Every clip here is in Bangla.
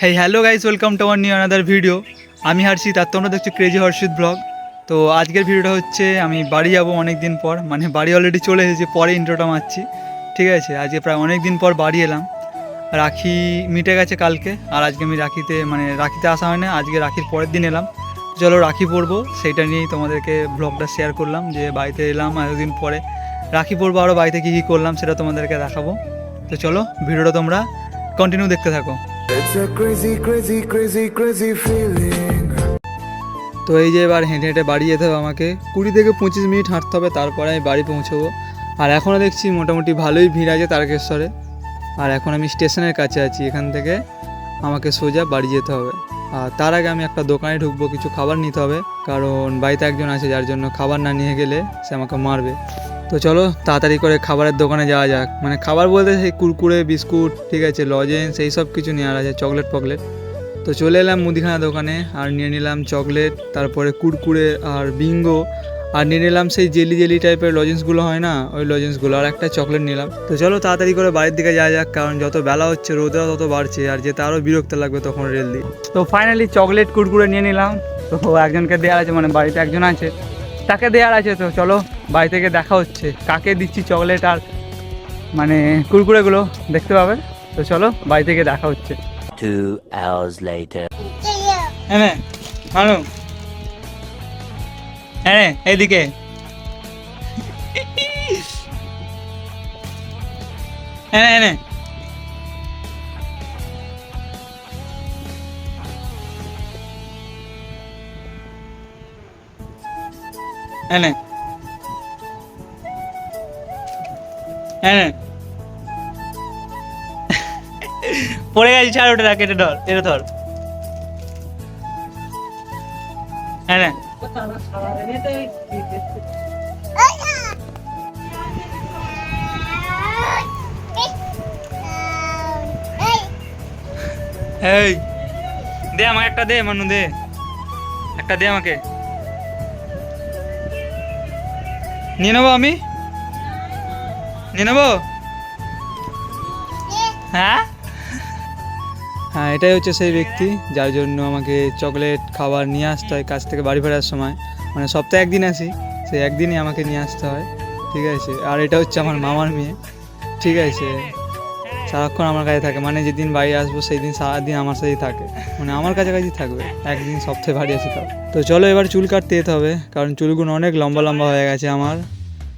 হ্যাঁ হ্যালো গাইস ওয়েলকাম টু আমার নিউ আনাদার ভিডিও আমি হর্ষিত আর তোমরা দেখছ ক্রেজি হর্ষিত ব্লগ তো আজকের ভিডিওটা হচ্ছে আমি বাড়ি যাব অনেক দিন পর মানে বাড়ি অলরেডি চলে এসেছে, পরে ইন্ট্রোটা মারছি। ঠিক আছে, আজকে প্রায় অনেক দিন পর বাড়ি এলাম। রাখি মিটে গেছে কালকে, আর আজকে আমি রাখিতে মানে রাখিতে আসা হয় না, আজকে রাখির পরের দিন এলাম। চলো রাখি পরবো, সেইটা নিয়েই তোমাদেরকে ব্লগটা শেয়ার করলাম, যে বাড়িতে এলাম এতদিন পরে। রাখি পরবো আরও বাড়িতে কী কী করলাম, সেটা তোমাদেরকে দেখাবো। তো চলো, ভিডিওটা তোমরা কন্টিনিউ দেখতে থাকো। তো এই যে এবার হেঁটে হেঁটে বাড়ি যেতে হবে আমাকে। কুড়ি থেকে পঁচিশ মিনিট হাঁটতে হবে, তারপরে আমি বাড়ি পৌঁছবো। আর এখনও দেখছি মোটামুটি ভালোই ভিড় আছে তারকেশ্বরে। আর এখন আমি স্টেশনের কাছে আছি, এখান থেকে আমাকে সোজা বাড়ি যেতে হবে। আর তার আগে আমি একটা দোকানে ঢুকবো, কিছু খাবার নিতে হবে। কারণ বাড়িতে একজন আছে, যার জন্য খাবার না নিয়ে গেলে সে আমাকে মারবে। তো চলো তাড়াতাড়ি করে খাবারের দোকানে যাওয়া যাক। মানে খাবার বলতে সেই কুরকুরে, বিস্কুট, ঠিক আছে, লজেন্স, এই সব কিছু নেওয়ার আছে, চকলেট ফকলেট। তো চলে এলাম মুদিখানা দোকানে আর নিয়ে নিলাম চকলেট, তারপরে কুরকুরে আর বিঙ্গো। আর নিয়ে নিলাম সেই জেলি জেলি টাইপের লজেন্সগুলো হয় না, ওই লজেন্সগুলো, আর একটা চকলেট নিলাম। তো চলো তাড়াতাড়ি করে বাড়ির দিকে যাওয়া যাক, কারণ যত বেলা হচ্ছে রোদরা তত বাড়ছে, আর যেতে আরও বিরক্ত লাগবে তখন রেল দিয়ে। তো ফাইনালি চকলেট, কুরকুরে নিয়ে নিলাম। তো একজনকে দেওয়ার আছে মানে বাড়িতে একজন আছে, তাকে দেওয়ার আছে, তো চলো বাড়ি থেকে দেখা হচ্ছে। কাকে দিচ্ছি চকলেট আর মানে কুরকুরেগুলো দেখতে পাবে তো চলো বাড়ি থেকে দেখা হচ্ছে। Two hours later. হ্যাঁ এইদিকে। হ্যাঁ হ্যাঁ। পড়ে গেছি, ছাড় ওটা রাখ এটা ধর এটা ধর। হ্যাঁ না এই, দে আমাকে একটা দে মানু দে। একটা দে আমাকে। নিয়ে নেব আমি? নিয়ে নেব? হ্যাঁ? হ্যাঁ এটাই হচ্ছে সেই ব্যক্তি যার জন্য আমাকে চকলেট খাবার নিয়ে আসতে হয় কাজ থেকে বাড়ি ফেরার সময়। মানে সপ্তাহে একদিন আসি, সেই একদিনই আমাকে নিয়ে আসতে হয়। ঠিক আছে? আর এটা হচ্ছে আমার মামার মেয়ে। ঠিক আছে? সারাক্ষণ আমার কাছে থাকে। মানে যেদিন বাড়ি আসব সেই দিন সারাদিন আমার সাথেই থাকে। মানে আমার কাছাকাছি থাকবে। একদিন সপ্তাহে বাড়ি আসি তো চলো এবার চুল কাটতে যেতে হবে, কারণ চুলগুলো অনেক লম্বা লম্বা হয়ে গেছে আমার।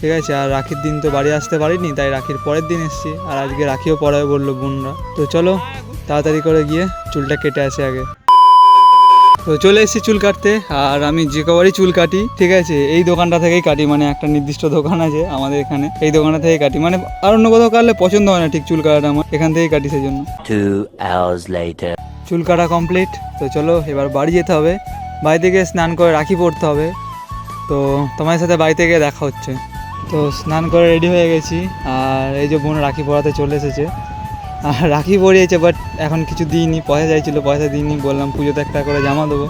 ঠিক আছে আর রাখির দিন তো বাড়ি আসতে পারিনি তাই রাখির পরের দিন এসেছি। আর আজকে রাখিও পড়াবে বলল বোনরা। তো চলো তাড়াতাড়ি করে গিয়ে চুলটা কেটে আসে আগে। তো চলে এসেছি চুল কাটতে আর আমি যে কবারই চুল কাটি ঠিক আছে এই দোকানটা থেকেই কাটি মানে একটা নির্দিষ্ট দোকান আছে আমাদের এখানে এই দোকানটা থেকেই কাটি। মানে আর অন্য কোথাও কাটলে পছন্দ হয় না ঠিক চুল কাটাটা আমার এখান থেকেই কাটি সেই জন্য. চুল কাটা কমপ্লিট তো চলো এবার বাড়ি যেতে হবে। বাড়ি থেকে স্নান করে রাখি পড়তে হবে। তো তোমার সাথে বাড়িতে গিয়ে দেখা হচ্ছে। তো স্নান করে রেডি হয়ে গেছি। আর এই যে বোন রাখি পড়াতে চলে এসেছে। আর রাখি পরিয়েছে বাট এখন কিছু দিইনি পয়সা চাইছিল পয়সা দিইনি। বললাম পুজোতে একটা করে জামা দেবো।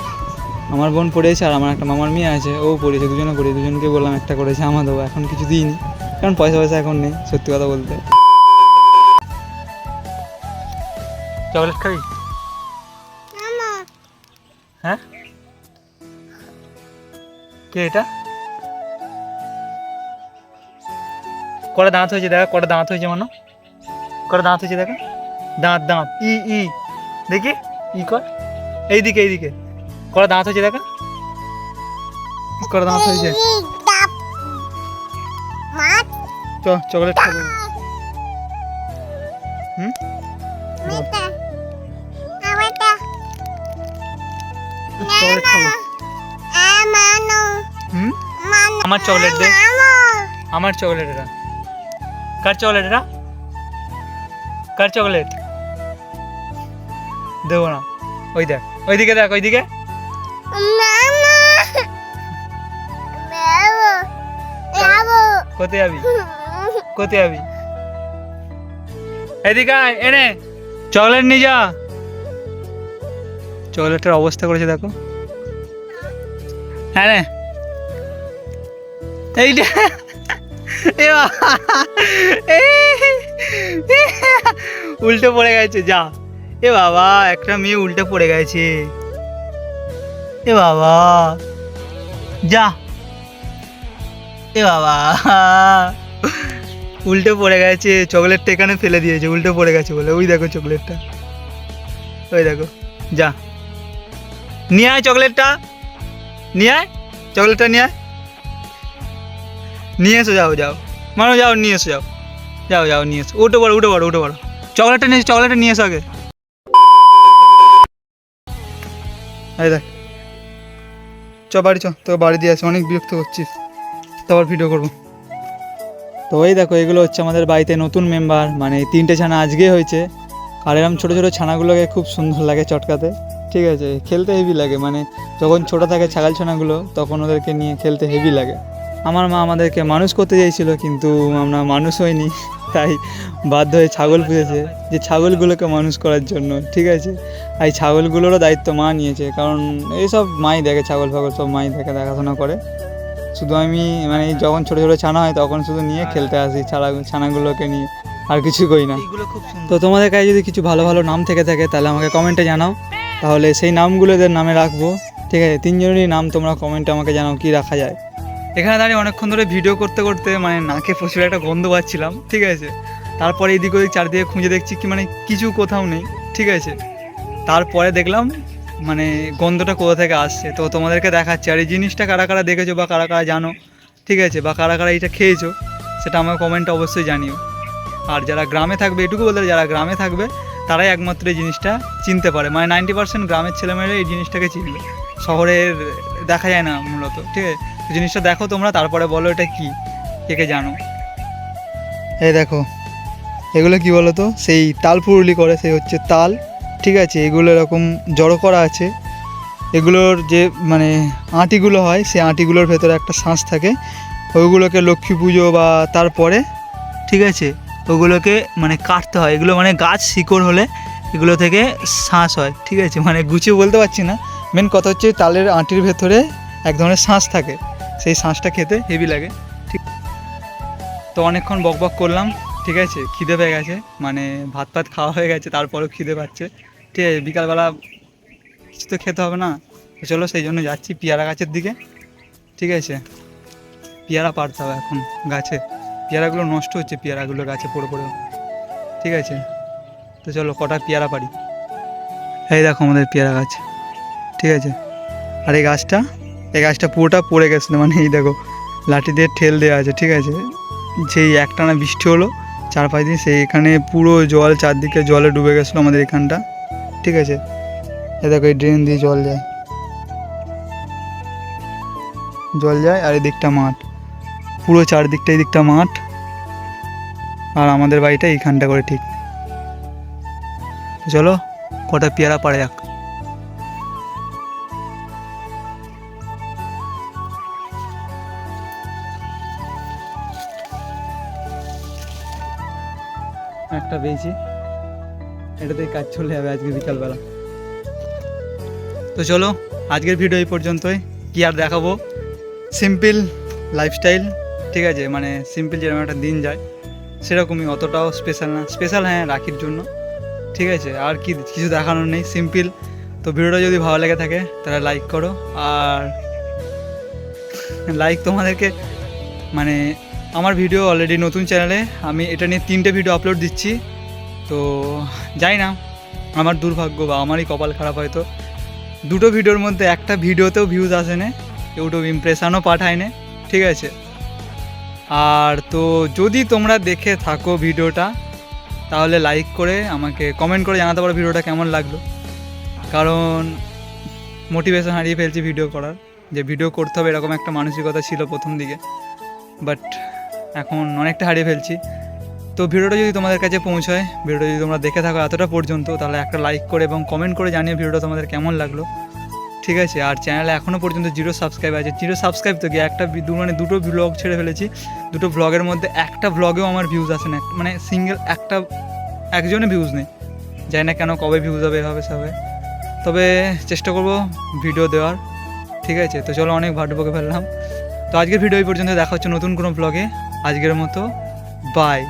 আমার বোন পড়িয়েছে আর আমার একটা মামার মেয়ে আছে ও পড়িয়েছে দুজনে পড়িয়ে দুজনকে বললাম একটা করে জামা দেবো। এখন কিছু দিইনি কারণ পয়সা পয়সা এখন নেই সত্যি কথা বলতে। চকলেট খাবি? হ্যাঁ? কে এটা? কটা দাঁত হয়েছে দেখা? কটা দাঁত হয়েছে মানো? কটা দাঁত হয়েছে দেখা? দাঁত দাঁত। ই ই। দেখি? ই কর। এইদিকে এইদিকে। কটা দাঁত হয়েছে দেখা? কটা দাঁত হয়েছে? চ চকলেট খাব। হুম? চকলেট খাব। হুম? আমার চকলেট দে। আমার চকলেট এটা। কার চকলেট এটা? কার চকলেট দেবো না। ওই দেখ ওইদিকে দেখ ওইদিকে কোথায় যাবি? কোথায় যাবি? এদিকে এনে। চকলেট নিয়ে যা। চকলেটের অবস্থা করেছে দেখো। হ্যাঁ এইটা। উল্টে পড়ে গেছে, যা। এ বাবা, একটা মেয়ে উল্টে পড়ে গেছে। এ বাবা, যা। এ বাবা, উল্টে পড়ে গেছে, চকলেটটা এখানে ফেলে দিয়েছে, উল্টে পড়ে গেছে বলে। ওই দেখো চকলেটটা। ওই দেখো, যা। নিয়ে আয় চকলেটটা। নিয়ে আয়, চকলেটটা নিয়ে আয়। নিয়ে এসো, যাও যাও। মানো যাও, নিয়ে এসো, যাও। যাও যাও, নিয়ে এসো। উঠে পড়ো উঠে পড়ো উঠে পড়ো। চকলেটটা নিয়ে চকলেটটা নিয়ে এসো আগে। এই দেখ। চ, বাড়ি চ। তোকে বাড়ি দিয়ে আসি, অনেক বিরক্ত করছিস। তো আবার ভিডিও করব। তো ওই দেখো, এগুলো হচ্ছে আমাদের বাড়িতে নতুন মেম্বার মানে তিনটে ছানা আজকে হয়েছে। আর এরকম ছোটো ছোটো ছানাগুলোকে খুব সুন্দর লাগে চটকাতে। ঠিক আছে? খেলতে হেভি লাগে। মানে যখন ছোটো থাকে ছাগল ছানাগুলো, তখন ওদেরকে নিয়ে খেলতে হেভি লাগে। আমার মা আমাদেরকে মানুষ করতে চাইছিল কিন্তু আমরা মানুষ হইনি তাই বাধ্য হয়ে ছাগল পুষেছে যে ছাগলগুলোকে মানুষ করার জন্য ঠিক আছে? আর এই ছাগলগুলোরও দায়িত্ব মা নিয়েছে কারণ এইসব মাই দেখে ছাগল ফাগল সব মাই দেখে দেখাশোনা করে। শুধু আমি মানে যখন ছোটো ছোটো ছানা হয় তখন শুধু নিয়ে খেলতে আসি ছাড়া ছানাগুলোকে নিয়ে আর কিছু করি না। তো তোমাদের কাছে যদি কিছু ভালো ভালো নাম থেকে থাকে তাহলে আমাকে কমেন্টে জানাও। তাহলে সেই নামগুলো এদের নামে রাখব ঠিক আছে? তিনজনেরই নাম তোমরা কমেন্টে আমাকে জানাও কি রাখা যায়। এখানে দাঁড়িয়ে অনেকক্ষণ ধরে ভিডিও করতে করতে মানে নাকে প্রচুর একটা গন্ধ পাচ্ছিলাম, ঠিক আছে? তারপরে এদিক ওদিক চারদিকে খুঁজে দেখছি কি মানে কিছু কোথাও নেই, ঠিক আছে? তারপরে দেখলাম মানে গন্ধটা কোথা থেকে আসছে? তো তোমাদেরকে দেখাচ্ছি, আর এই জিনিসটা কারা কারা দেখেছ বা কারা কারা জানো, ঠিক আছে? বা কারা কারা এইটা খেয়েছো, সেটা আমাকে কমেন্টে অবশ্যই জানিও। আর যারা গ্রামে থাকবে, এটুকু বলতে যারা গ্রামে থাকবে, তারাই একমাত্র এই জিনিসটা চিনতে পারে। মানে নাইনটি পার্সেন্ট গ্রামের ছেলেমেয়েরা এই জিনিসটাকে চিনবে। শহরের দেখা যায় না মূলত, ঠিক আছে? জিনিসটা দেখো তোমরা, তারপরে বলো এটা কি? কে কে জানো? এই দেখো, এগুলো কি বলো তো সেই তাল পুরুলি করে, সেই হচ্ছে তাল, ঠিক আছে? এগুলো এরকম জড়ো করা আছে। এগুলোর যে মানে আঁটিগুলো হয়, সেই আঁটিগুলোর ভেতরে একটা শাঁস থাকে। ওইগুলোকে লক্ষ্মী পুজো বা তারপরে, ঠিক আছে? ওগুলোকে মানে কাটতে হয়। এগুলো মানে গাছ শিকড় হলে এগুলো থেকে শ্বাস হয়, ঠিক আছে? মানে গুছিয়ে বলতে পারছি না। মেন কথা হচ্ছে তালের আঁটির ভেতরে এক ধরনের শাঁস থাকে। সেই শাঁসটা খেতে হেভি লাগে। ঠিক তো অনেকক্ষণ বক বক করলাম, ঠিক আছে? খিদে পেয়ে গেছে। মানে ভাত ভাত খাওয়া হয়ে গেছে, তারপরেও খিদে পাচ্ছে। ঠিক আছে, বিকালবেলা কিছু তো খেতে হবে না। চলো সেই জন্য যাচ্ছি পেয়ারা গাছের দিকে। ঠিক আছে? পেয়ারা পাড়তে হবে এখন গাছে। পেয়ারাগুলো নষ্ট হচ্ছে, পেয়ারাগুলো গাছে পড়ে পড়ে। ঠিক আছে? তো চলো কটা পেয়ারা পারি এই দেখো আমাদের পেয়ারা গাছ। ঠিক আছে? আর এই গাছটা? এই গাছটা পুরোটা পড়ে গেছিল মানে এই দেখো, লাঠি দিয়ে ঠেল দেওয়া আছে, ঠিক আছে? যেই একটানা বৃষ্টি হলো, চার পাঁচ দিন সেই এখানে পুরো জল চারদিকে জলে ডুবে গেছিল আমাদের এখানটা, ঠিক আছে? এ দেখো, এই ড্রেন দিয়ে জল যায়। জল যায় আর এদিকটা মাঠ। পুরো চারদিকটা এদিকটা মাঠ। আর আমাদের বাড়িটা এইখানটা করে ঠিক। চলো, কটা পেয়ারা পাড়ে যাক। একটা পেয়েছি এটাতেই কাজ চলে যাবে আজকে বিকালবেলা। তো চলো, আজকের ভিডিও এই পর্যন্তই। কি আর দেখাবো? সিম্পল লাইফস্টাইল ঠিক আছে? মানে সিম্পল যেরকম একটা দিন যায়, সেরকমই অতটাও স্পেশাল না। স্পেশাল হ্যাঁ রাখির জন্য। ঠিক আছে? আর কি, কিছু দেখানোর নেই সিম্পল তো ভিডিওটা যদি ভালো লেগে থাকে, তাহলে লাইক করো। আর লাইক তোমাদেরকে মানে আমার ভিডিও অলরেডি নতুন চ্যানেলে আমি এটা নিয়ে তিনটে ভিডিও আপলোড দিচ্ছি। তো যাই না, আমার দুর্ভাগ্য বা আমারই কপাল খারাপ হয়তো। দুটো ভিডিওর মধ্যে একটা ভিডিওতেও ভিউজ আসে না ইউটিউব ইমপ্রেশনও পাঠায় না ঠিক আছে? আর তো যদি তোমরা দেখে থাকো ভিডিওটা, তাহলে লাইক করে আমাকে কমেন্ট করে জানাতে পারো ভিডিওটা কেমন লাগল। কারণ মোটিভেশন হারিয়ে ফেলছি ভিডিও করার, যে ভিডিও করতে হবে এরকম একটা মানসিকতা ছিল প্রথম দিকে। বাট এখন অনেকটা হারিয়ে ফেলছি। তো ভিডিওটা যদি তোমাদের কাছে পৌঁছায়, ভিডিওটা যদি তোমরা দেখে থাকো এতটা পর্যন্ত, তাহলে একটা লাইক করে এবং কমেন্ট করে জানিয়ে ভিডিওটা তোমাদের কেমন লাগল। ঠিক আছে, আর চ্যানেলে এখনও পর্যন্ত জিরো সাবস্ক্রাইব আছে। জিরো সাবস্ক্রাইব তো গিয়ে একটা দু মানে দুটো ব্লগ ছেড়ে ফেলেছি। দুটো ব্লগের মধ্যে একটা ব্লগেও আমার ভিউজ আসে না। মানে সিঙ্গেল একটা, একজনে ভিউজ নেই। জানি না কেন কবে ভিউজ হবে, এভাবে সবে। তবে চেষ্টা করব ভিডিও দেওয়ার। ঠিক আছে, তো চলো অনেক ভাট বকে ফেললাম। তো আজকের ভিডিও এই পর্যন্ত দেখা হচ্ছে নতুন কোনো ব্লগে আজকের মতো বাই